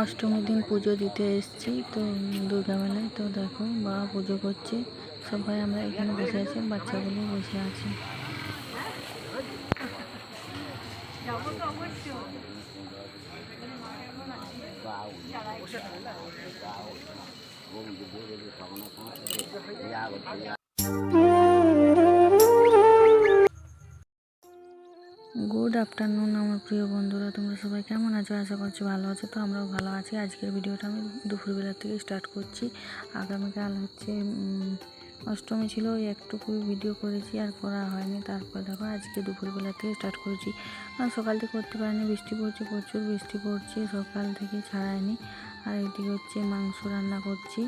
অষ্টমীর দিন পুজো দিতে এসেছি, তো দুর্গা মেলায়। তো দেখো, বাবা পুজো করছে। সবাই আমরা এখানে বসে আছি, বাচ্চাগুলো বসে আছে। গুড আফটারনুন আমার প্রিয় বন্ধুরা। তোমরা সবাই কেমন আছো? আশা করছি ভালো আছো। তো আমরাও ভালো আছি। আজকের ভিডিওটা আমি দুপুরবেলা থেকে স্টার্ট করছি। আগামীকাল হচ্ছে অষ্টমী ছিল, ওই একটুকু ভিডিও করেছি, আর করা হয়নি। তারপর দেখো, আজকে দুপুরবেলা থেকে স্টার্ট করেছি। আর সকাল থেকে করতে পারিনি। বৃষ্টি পড়ছে, প্রচুর বৃষ্টি পড়ছে। সকাল থেকে ছাড়ায়নি আর এদিকে হচ্ছে মাংস রান্না করছি।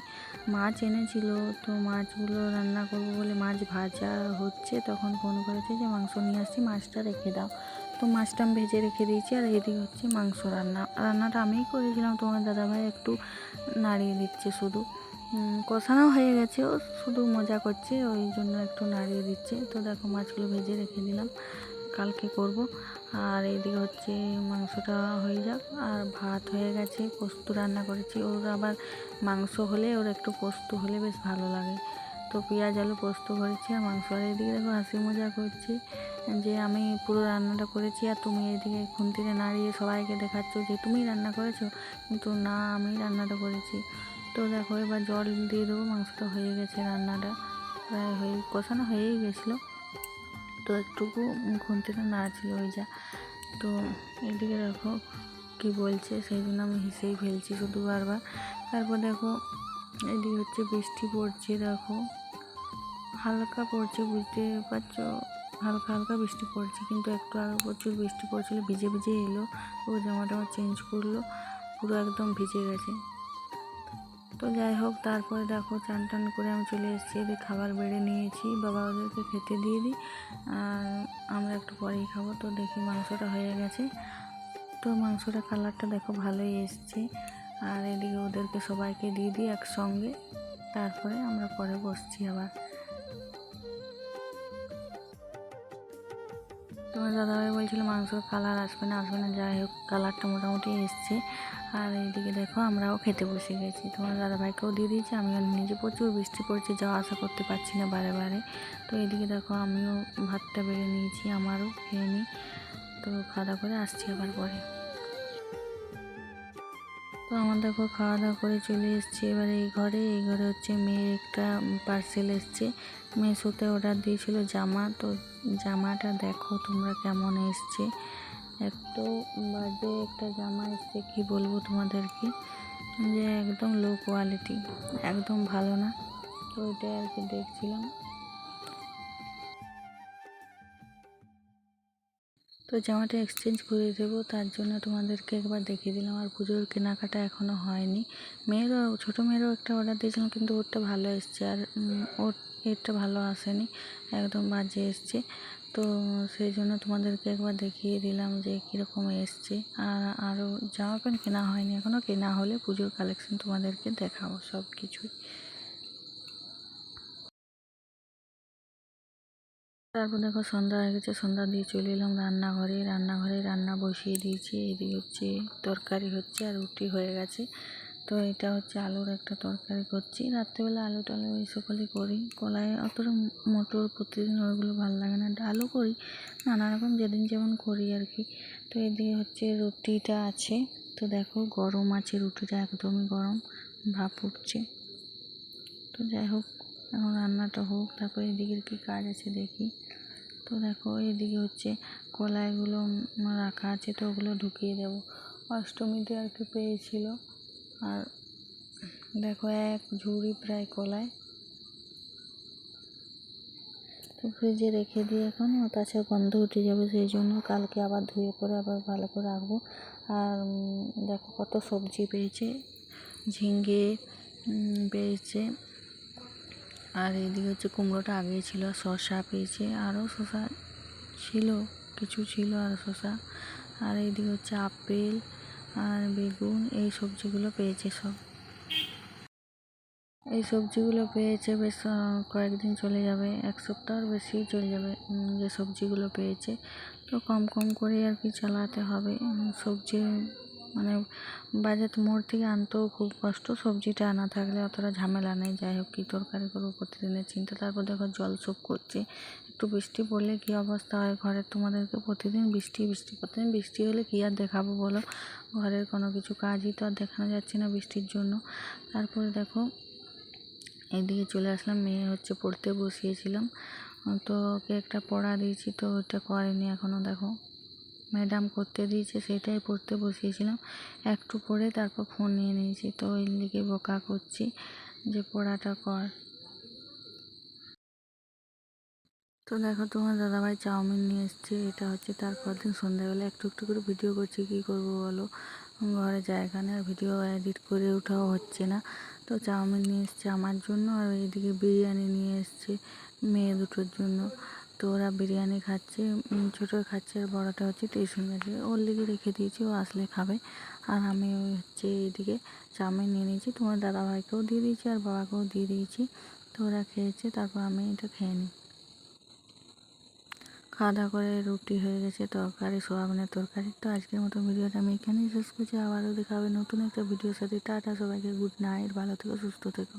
মাছ এনেছিল, তো মাছগুলো রান্না করব বলে মাছ ভাজা হচ্ছে। তখন ফোন করেছে যে, মাংস নিয়ে আসছি, মাছটা রেখে দাও। তো মাছটা আমি ভেজে রেখে দিয়েছি আর এদিকে হচ্ছে মাংস রান্না। রান্নাটা আমিই করেছিলাম। তোমার দাদাভাই একটু নাড়িয়ে দিচ্ছে শুধু। কষানো হয়ে গেছে ও, শুধু মজা করছে, ওই জন্য একটু নাড়িয়ে দিচ্ছে। তো দেখো মাছগুলো ভেজে রেখে দিলাম। কালকে করব। আর এইদিকে হচ্ছে মাংসটা হয়ে যাক। আর ভাত হয়ে গেছে, পোস্ত রান্না করেছি। ওর আবার মাংস হলে ওর একটু পোস্ত হলে বেশ ভালো লাগে। তো পেঁয়াজ, আলু পোস্ত করেছি আর মাংস। আর এদিকে দেখো হাসি মজা করছি যে আমি পুরো রান্নাটা করেছি আর তুমি এদিকে খুন্তিতে নাড়িয়ে সবাইকে দেখাচ্ছ যে তুমি রান্না করেছ। কিন্তু না আমি রান্নাটা করেছি। তো দেখো এবার জল দিয়ে দেবো, মাংসটা হয়ে গেছে রান্নাটা। প্রায় হয়ে, কষানো হয়েই গেছিল। তো একটুকু খুন্তিটা নাড়ছিল ওই যা তো এদিকে দেখো কি বলছে সেই জন্য আমি হেসেই ফেলছি শুধু বারবার। তারপর দেখো এদিকে হচ্ছে বৃষ্টি পড়ছে, দেখো। হালকা পড়ছে, বুঝতে পারছ? হালকা হালকা বৃষ্টি পড়ছে, কিন্তু একটু আগে প্রচুর বৃষ্টি পড়ছিল, ভিজে ভিজে এলো। ও আমার চেঞ্জ করল, পুরো একদম ভিজে গেছে। তো যাই হোক, তারপরে দেখো চান টান করে আমি চলে এসেছি। এদের খাবার বেড়ে নিয়েছি, বাবা ওদেরকে খেতে দিয়ে দিই। আর আমরা একটু পরেই খাব। তো দেখি মাংসটা হয়ে গেছে। তো মাংসটা কালারটা দেখো ভালোই এসছে। আর এদিকে ওদেরকে সবাইকে দিয়ে দিই একসঙ্গে। তারপরে আমরা পরে বসছি আবার। তোমার দাদাভাই বলছিল মাংসর কালার আসবে না আসবে না, যাই হোক, কালারটা মোটামুটি এসছে। আর এইদিকে দেখো, আমরাও খেতে বসে গেছি। তোমার দাদাভাইকেও দিয়ে দিয়েছি, আমি নিজে প্রচুর বৃষ্টি পড়ছে, যাওয়া আসা করতে পারছি না বারে বারে। তো এইদিকে দেখো, আমিও ভাতটা বেড়ে নিয়েছি, আমারও খেয়ে নিই তো খাওয়া করে আসছি আবার পরে। তো আমার দেখো খাওয়া দাওয়া করে চলে এসেছি। এবার এই ঘরে এই ঘরে হচ্ছে মেয়ের একটা পার্সেল এসছে। মেশোতে অর্ডার দিয়েছিল জামা। তো জামাটা দেখো তোমরা কেমন এসছে। এত বাজে একটা জামা এসছে, কি বলব তোমাদেরকে? যে একদম লো কোয়ালিটি একদম ভালো না। তো ওইটাই আর কি দেখছিলাম। তো জামাটা এক্সচেঞ্জ করে দেবো, তার জন্য তোমাদেরকে একবার দেখিয়ে দিলাম। আর পুজোর কেনাকাটা এখনও হয়নি। মেয়েরও, ছোটো মেয়েরও একটা অর্ডার দিয়েছিলাম, কিন্তু ওরটা ভালো এসছে। আর ওর, এরটা ভালো আসেনি। একদম বাজে এসছে। তো সেই জন্য তোমাদেরকে একবার দেখিয়ে দিলাম যে কীরকম এসছে। আর, আরও জামা প্যান্ট কেনা হয়নি। এখনও কেনা হলে পুজোর কালেকশন তোমাদেরকে দেখাবো সব কিছুই তারপর দেখো সন্ধ্যা হয়ে গেছে, সন্ধ্যা দিয়ে চলে এলাম রান্নাঘরে। রান্নাঘরে রান্না বসিয়ে দিয়েছি। এদিকে হচ্ছে তরকারি হচ্ছে আর রুটি হয়ে গেছে। তো এটা হচ্ছে আলুর একটা তরকারি করছি। রাত্রেবেলা আলু টালু এই সকলই করি। কলাই অতটা মটর প্রতিদিন ওইগুলো ভালো লাগে না। ডালও করি, নানা রকম যেদিন যেমন করি আর কি। তো এদিকে হচ্ছে রুটিটা আছে। তো দেখো গরম আছে, রুটিটা একদমই গরম, ভাপ উঠছে। তো যাই হোক, এখন রান্নাটা হোক, তারপর এদিকের কী কাজ আছে দেখি। তো দেখো এদিকে হচ্ছে কলাইগুলো রাখা আছে তো ওগুলো ঢুকিয়ে দেবো। অষ্টমীতে আর কি পেয়েছিল। আর দেখো এক ঝুড়ি প্রায় কলাই। তো ফ্রিজে রেখে দিই এখন তাছাড়া গন্ধ উঠে যাবে সেই জন্য কালকে আবার ধুয়ে করে আবার ভালো করে রাখব। আর দেখো কত সবজি পেয়েছে ঝিঙ্গে পেয়েছে। আর এদিকে হচ্ছে কুমড়োটা আগেই ছিল, শসা পেয়েছে, আরও শসা ছিল, কিছু ছিল আর শসা। আর এইদিকে হচ্ছে আপেল আর বেগুন, এই সবজিগুলো পেয়েছে সব। এই সবজিগুলো পেয়েছে বেশ কয়েকদিন চলে যাবে, এক সপ্তাহর বেশি চলে যাবে যে সবজিগুলো পেয়েছে। তো কম কম করে আর কি চালাতে হবে সবজি মানে বাজার মোড় থেকে আনতেও খুব কষ্ট, সবজিটা আনা থাকলে অতটা ঝামেলা নেই। যাই হোক, কী তরকারি করব প্রতিদিনের চিন্তা। তারপর দেখো জল সব করছে। একটু বৃষ্টি পড়লে কী অবস্থা হয় ঘরের তোমাদেরকে প্রতিদিন বৃষ্টি বৃষ্টি, প্রতিদিন বৃষ্টি হলে কী আর দেখাবো বলো? ঘরের কোনো কিছু কাজই তো আর দেখানো যাচ্ছে না বৃষ্টির জন্য। তারপরে দেখো এইদিকে চলে আসলাম। মেয়ে হচ্ছে পড়তে বসিয়েছিলাম। তো ওকে একটা পড়া দিয়েছি, তো ওটা করেনি এখনও দেখো ম্যাডাম করতে দিয়েছে, সেটাই পড়তে বসিয়েছিলাম। একটু পড়ে তারপর ফোন নিয়ে নিয়েছি। তো ওই দিকে বোকা করছি যে পড়াটা কর। তো দেখো, তোমার দাদাভাই চাউমিন নিয়ে এসছে। এটা হচ্ছে তারপর দিন সন্ধ্যাবেলা। একটু একটু করে ভিডিও করছি। কী করব বলো? ঘরে জায়গা নেই আর ভিডিও এডিট করে ওঠাও হচ্ছে না। তো চাউমিন নিয়ে এসছে আমার জন্য। আর এইদিকে বিরিয়ানি নিয়ে এসছে মেয়ে দুটোর জন্য। তো ওরা বিরিয়ানি খাচ্ছে ছোটো খাচ্ছে আর বড়োটা হচ্ছে টিউশন গেছে ওর লিগে রেখে দিয়েছি, ও আসলে খাবে। আর আমি ওই হচ্ছে এইদিকে চাউমিন নিয়ে নিয়েছি, তোমার দাদাভাইকেও দিয়ে দিয়েছি আর বাবাকেও দিয়ে দিয়েছি। তো ওরা খেয়েছে, তারপর আমি এটা খেয়ে নিই। খাওয়া দাওয়া করে রুটি হয়ে গেছে, তরকারি, সোয়াবিনের তরকারি। তো আজকের মতো ভিডিওটা আমি এখানেই শেষ করছি। আবারও দেখা হবে নতুন একটা ভিডিওর সাথে। টাটা সবাইকে, গুড নাইট, ভালো থেকো, সুস্থ থেকো।